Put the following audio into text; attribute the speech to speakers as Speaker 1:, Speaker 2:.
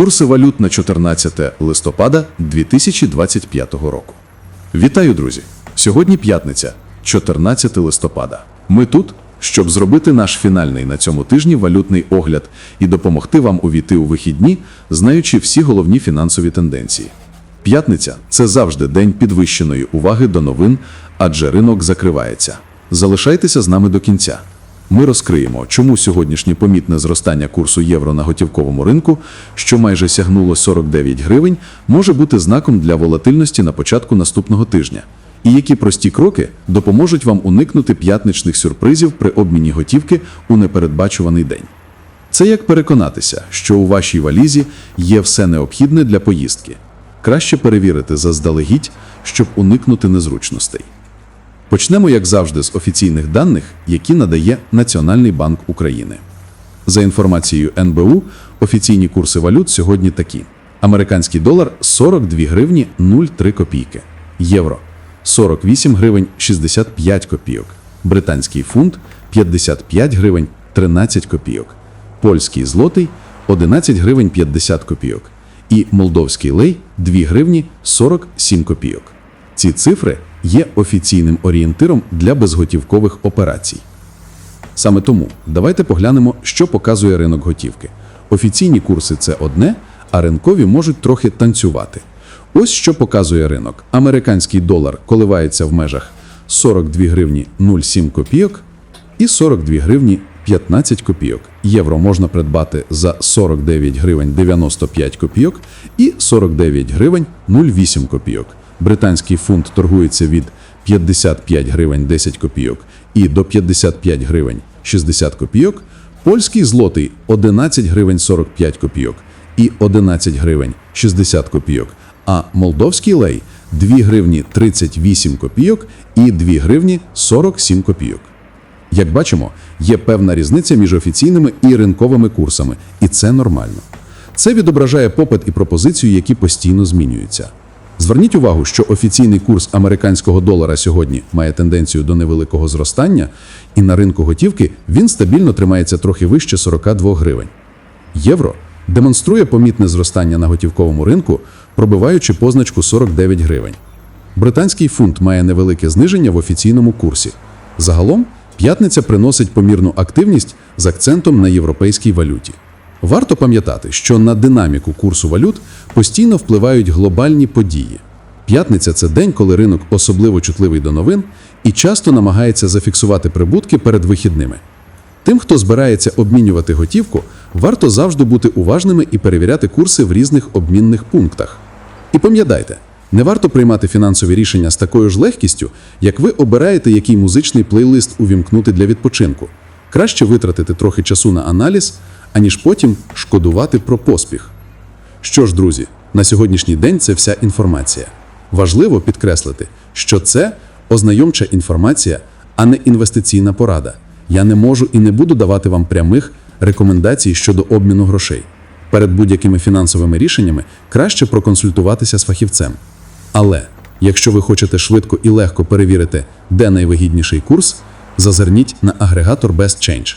Speaker 1: Курси валют на 14 листопада 2025 року. Вітаю, друзі! Сьогодні п'ятниця, 14 листопада. Ми тут, щоб зробити наш фінальний на цьому тижні валютний огляд і допомогти вам увійти у вихідні, знаючи всі головні фінансові тенденції. П'ятниця це завжди день підвищеної уваги до новин, адже ринок закривається. Залишайтеся з нами до кінця. Ми розкриємо, чому сьогоднішнє помітне зростання курсу євро на готівковому ринку, що майже сягнуло 49 гривень, може бути знаком для волатильності на початку наступного тижня. І які прості кроки допоможуть вам уникнути п'ятничних сюрпризів при обміні готівки у непередбачуваний день. Це як переконатися, що у вашій валізі є все необхідне для поїздки. Краще перевірити заздалегідь, щоб уникнути незручностей. Почнемо, як завжди, з офіційних даних, які надає Національний банк України. За інформацією НБУ, офіційні курси валют сьогодні такі: американський долар 42 гривні 0,3 копійки, євро 48 гривень 65 копійок, британський фунт 55 гривень 13 копійок, польський злотий 11 гривень 50 копійок. І молдовський лей 2 гривні 47 копійок. Ці цифри є офіційним орієнтиром для безготівкових операцій. Саме тому давайте поглянемо, що показує ринок готівки. Офіційні курси це одне, а ринкові можуть трохи танцювати. Ось що показує ринок. Американський долар коливається в межах 42 гривні 0,7 копійок і 42 гривні 15 копійок. Євро можна придбати за 49 гривень 95 копійок і 49 гривень 0,8 копійок. Британський фунт торгується від 55 гривень 10 копійок і до 55 гривень 60 копійок. Польський злотий 11 гривень 45 копійок і 11 гривень 60 копійок. А молдовський лей 2 гривні 38 копійок і 2 гривні 47 копійок. Як бачимо, є певна різниця між офіційними і ринковими курсами, і це нормально. Це відображає попит і пропозицію, які постійно змінюються. Зверніть увагу, що офіційний курс американського долара сьогодні має тенденцію до невеликого зростання, і на ринку готівки він стабільно тримається трохи вище 42 гривень. Євро демонструє помітне зростання на готівковому ринку, пробиваючи позначку 49 гривень. Британський фунт має невелике зниження в офіційному курсі. Загалом, п'ятниця приносить помірну активність з акцентом на європейській валюті. Варто пам'ятати, що на динаміку курсу валют постійно впливають глобальні події. П'ятниця це день, коли ринок особливо чутливий до новин і часто намагається зафіксувати прибутки перед вихідними. Тим, хто збирається обмінювати готівку, варто завжди бути уважними і перевіряти курси в різних обмінних пунктах. І пам'ятайте, не варто приймати фінансові рішення з такою ж легкістю, як ви обираєте, який музичний плейлист увімкнути для відпочинку. Краще витратити трохи часу на аналіз, аніж потім шкодувати про поспіх. Що ж, друзі, на сьогоднішній день це вся інформація. Важливо підкреслити, що це ознайомча інформація, а не інвестиційна порада. Я не можу і не буду давати вам прямих рекомендацій щодо обміну грошей. Перед будь-якими фінансовими рішеннями краще проконсультуватися з фахівцем. Але якщо ви хочете швидко і легко перевірити, де найвигідніший курс, зазирніть на агрегатор Best Change.